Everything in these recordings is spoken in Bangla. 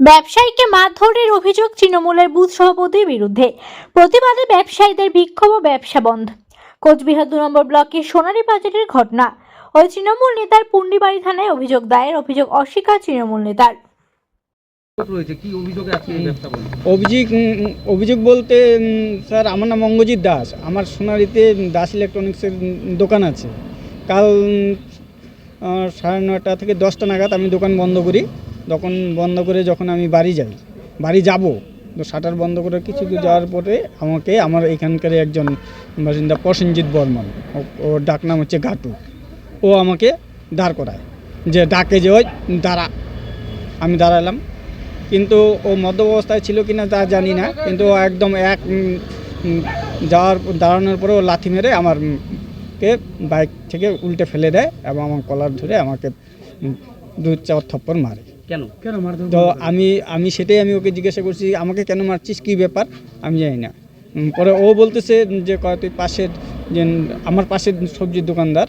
ব্যবসায়ীকে মারধরের অভিযোগ তৃণমূলের বুথ সভাপতির বিরুদ্ধে। প্রতিবাদে ব্যবসায়ীদের বিক্ষোভ ও ব্যবসা বন্ধ। কোচবিহার দু নম্বর ব্লকের সোনালী বাজারের ঘটনা। ওই তৃণমূল নেতার পুন্ডিবাড়ি থানায় অভিযোগ দায়ের অভিযোগ অস্বীকার তৃণমূল নেতার। রয়েছে কি অভিযোগে আছে এই ব্যবসা বলুন অভিযোগ উম, অভিযোগ বলতে উম, স্যার আমার নাম অঙ্গজিৎ দাস। আমার সোনারিতে দাস ইলেকট্রনিক্সের উম, দোকান আছে। কাল উম, আহ, সাড়ে নটা থেকে দশটা নাগাদ আমি দোকান বন্ধ করি। তখন বন্ধ করে যখন আমি বাড়ি যাই বাড়ি যাব তো শাটার বন্ধ করে কিছু যাওয়ার পরে আমাকে আমার এখানকার একজন বাসিন্দা প্রসেনজিৎ বর্মন ওর ডাক নাম হচ্ছে ঘাটু ও আমাকে দাঁড় করায় যে ডাকে যে ওই দাঁড়া। আমি দাঁড়ালাম কিন্তু ও মদ্য অবস্থায় ছিল কি না তা জানি না কিন্তু একদম এক যাওয়ার দাঁড়ানোর পরে ও লাথি মেরে আমার উম, কে বাইক থেকে উল্টে ফেলে দেয় এবং আমার কলার ধরে আমাকে দু চার থপ্পড় মারে। কেন? কেন মারধর তো আমি আমি সেটাই আমি ওকে জিজ্ঞাসা করছি আমাকে কেন মারছিস? কী ব্যাপার? আমি জানি না। পরে ও বলতেছে যে কয় তুই পাশের যে আমার পাশের সবজির দোকানদার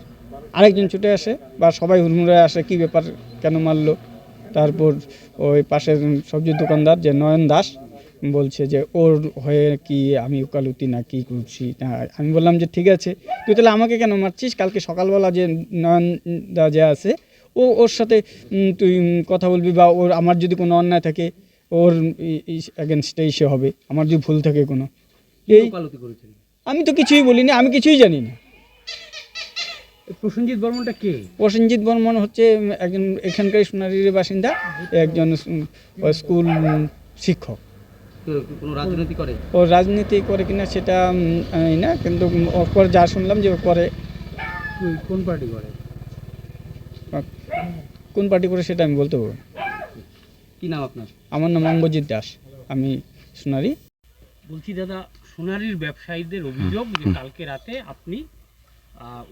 আরেকজন ছুটে আসে বা সবাই হুড়মুড়ে আসে কী ব্যাপার কেন মারলো? তারপর ওই পাশের সবজির দোকানদার যে নয়ন দাস বলছে যে ওর হয়ে কি আমি উকালতি না কি করছি? না আমি বললাম যে ঠিক আছে তুই তাহলে আমাকে কেন মারছিস? কালকে সকালবেলা যে নয়ন দা যে আছে ও ওর সাথে তুই কথা বলবি বা ওর আমার যদি কোনো অন্যায় থাকে ওর এগেনস্টে এসে হবে। আমার যদি ভুল থাকে কোনো। এই আমি তো কিছুই বলিনি আমি কিছুই জানি না। প্রসেনজিৎ বর্মনটা কে? প্রসেনজিৎ বর্মন হচ্ছে একজন এখানকার সোনারির বাসিন্দা একজন স্কুল শিক্ষক। রাজনীতি করে? ও রাজনীতি করে কিনা সেটা না কিন্তু ওর পর যা শুনলাম যে করে। কোন পার্টি করে? কোন পার্টি করে সেটা আমি বলতে পারব কি নাম আপনার? আমার নাম অঙ্গজিৎ দাস। আমি সোনারি। বলছি দাদা সোনারির ব্যবসায়ীদের অভিযোগ যে কালকে রাতে আপনি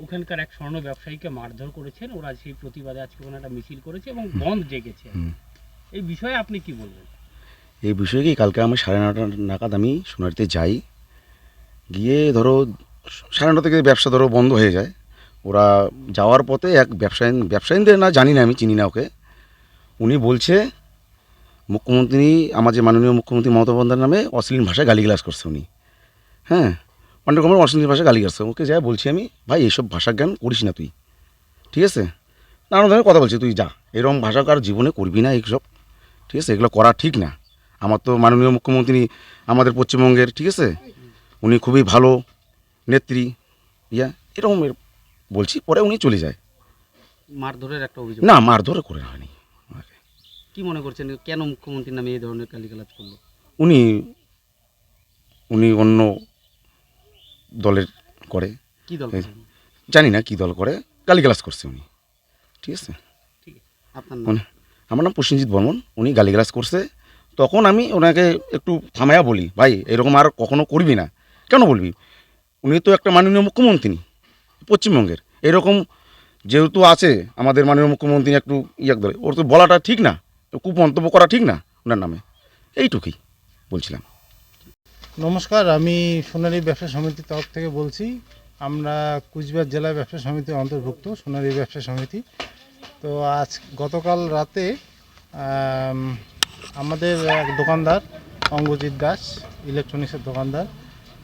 ওখানকার এক স্বর্ণ ব্যবসায়ীকে মারধর করেছেন। ওরা সেই প্রতিবাদে আজকে ওখানে একটা মিছিল করেছে এবং বন্ধ জেগেছে। এই বিষয়ে আপনি কি বলবেন? এই বিষয়ে কি কালকে আমি সাড়ে নটা নাগাদ আমি সোনারিতে যাই। গিয়ে ধরো সাড়ে নটা থেকে ব্যবসা ধরো বন্ধ হয়ে যায়। ওরা যাওয়ার পথে এক ব্যবসায়ী, ব্যবসায়ীদের না জানি না, আমি চিনি না ওকে। উনি বলছে, মুখ্যমন্ত্রী, আমার যে মাননীয় মুখ্যমন্ত্রী মমতা বন্দ্যোপাধ্যায়ের নামে অশ্লীল ভাষায় গালিগালাজ করছে উনি। হ্যাঁ অনেক রকমের অশ্লীল ভাষায় গালি করছে ওকে যাই বলছি আমি, ভাই এইসব ভাষা জ্ঞান করিস না তুই। ঠিক আছে? নানা ধরনের কথা বলছি, তুই যা এরকম ভাষা কার জীবনে করবি না এইসব? ঠিক আছে? এগুলো করা ঠিক না। আমার তো মাননীয় মুখ্যমন্ত্রী, আমাদের পশ্চিমবঙ্গের, ঠিক আছে? উনি খুবই ভালো নেত্রী, ইয়া এরকম এর- বলছি পরে উনি চলে যায়। মারধরের একটা অভিযোগ? না মারধর করে হয়নি। কি মনে করছেন? কেন মুখ্যমন্ত্রীর নামে এই ধরনের গালিগালাজ করল? উনি উনি অন্য দলের করে। কি দল জানি না কি দল করে। গালিগালাজ করছে উনি। ঠিক আছে? আপনার নাম? আমার নাম প্রসেনজিৎ বর্মন। উনি গালিগালাজ করছে। তখন আমি ওনাকে একটু থামায়া বলি ভাই এরকম আর কখনো করবি না। কেন বলবি? উনি তো একটা মাননীয় মুখ্যমন্ত্রী পশ্চিমবঙ্গের। এরকম যেহেতু আছে, আমাদের মাননীয় মুখ্যমন্ত্রী একটু ইয়ে ধরে, ওর তো বলাটা ঠিক না খুব মন্তব্য করা ঠিক না, ওনার নামে। এইটুকুই বলছিলাম। নমস্কার, আমি সোনালী ব্যবসা সমিতির তরফ থেকে বলছি, আমরা কুচবিহার জেলা ব্যবসা সমিতির অন্তর্ভুক্ত, সোনালী ব্যবসা সমিতি। তো আজ গতকাল রাতে আমাদের এক দোকানদার, অঙ্গজিৎ দাস ইলেকট্রনিক্সের দোকানদার,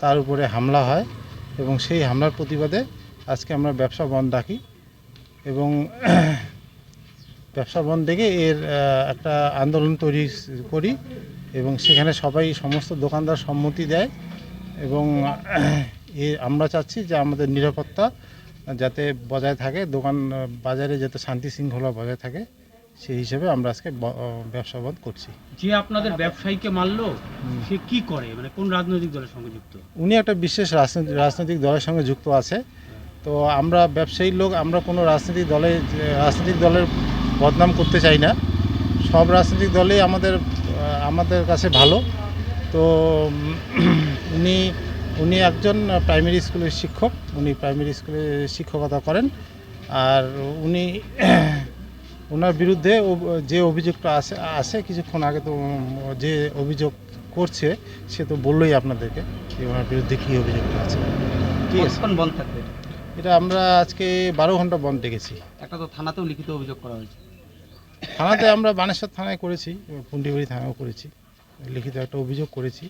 তার উপরে হামলা হয় এবং সেই হামলার প্রতিবাদে আজকে আমরা ব্যবসা বন্ধ রাখি এবং ব্যবসা বন্ধ দেখে এর একটা আন্দোলন তৈরি করি এবং সেখানে সবাই সমস্ত দোকানদার সম্মতি দেয় এবং এ আমরা চাচ্ছি যে আমাদের নিরাপত্তা যাতে বজায় থাকে দোকান বাজারে যাতে শান্তি শৃঙ্খলা বজায় থাকে সেই হিসেবে আমরা আজকে ব্যবসা বন্ধ করছি। যে আপনাদের ব্যবসায়ীকে মারলো সে কি করে? মানে কোন রাজনৈতিক দলের সঙ্গে যুক্ত? উনি একটা বিশেষ রাজনৈতিক রাজনৈতিক দলের সঙ্গে যুক্ত আছে। তো আমরা ব্যবসায়ী লোক, আমরা কোনো রাজনৈতিক দলে, রাজনৈতিক দলের বদনাম করতে চাই না। সব রাজনৈতিক দলেই আমাদের আমাদের কাছে ভালো। তো উনি উনি একজন প্রাইমারি স্কুলের শিক্ষক। উনি প্রাইমারি স্কুলে শিক্ষকতা করেন। আর উনি ওনার বিরুদ্ধে যে অভিযোগটা আছে আছে, কিছুক্ষণ আগে তো, যে অভিযোগ করছে, সে তো বললোই আপনাদেরকে যে ওনার বিরুদ্ধে কী অভিযোগটা আছে। ঠিক আছে? বন্ধ থাকবে এটা আমরা আজকে বারো ঘণ্টা বন্ধ ডেকেছি একটা তো থানাতেও লিখিত অভিযোগ করা হয়েছে। থানাতে আমরা বানেশ্বর থানায় করেছি পুন্ডিবাড়ি থানাও করেছি। লিখিত একটা অভিযোগ করেছি।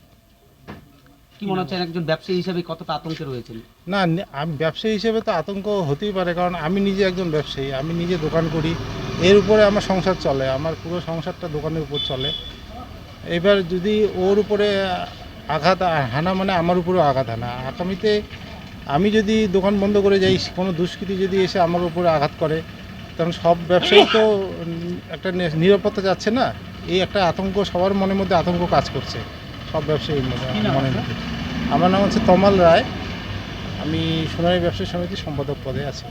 কি মনে হচ্ছে একজন ব্যবসায়ী হিসেবে কতটা আতঙ্কে রয়েছেন? না আমি ব্যবসায়ী হিসেবে তো আতঙ্ক হতেই পারে কারণ আমি নিজে একজন ব্যবসায়ী আমি নিজে দোকান করি। এর উপরে আমার সংসার চলে আমার পুরো সংসারটা দোকানের উপর চলে। এবার যদি ওর উপরে আঘাত হানা মানে আমার উপরেও আঘাত হানা। আগামীতে আমি যদি দোকান বন্ধ করে যাই কোনো দুষ্কৃতি যদি এসে আমার উপরে আঘাত করে তখন সব ব্যবসায়ী তো একটা নিরাপত্তা যাচ্ছে না। এই একটা আতঙ্ক সবার মনের মধ্যে আতঙ্ক কাজ করছে সব ব্যবসায়ীর মধ্যে মনের মধ্যে। আমার নাম হচ্ছে তমাল রায়। আমি সোনালী ব্যবসায়ী সমিতির সম্পাদক পদে আছি।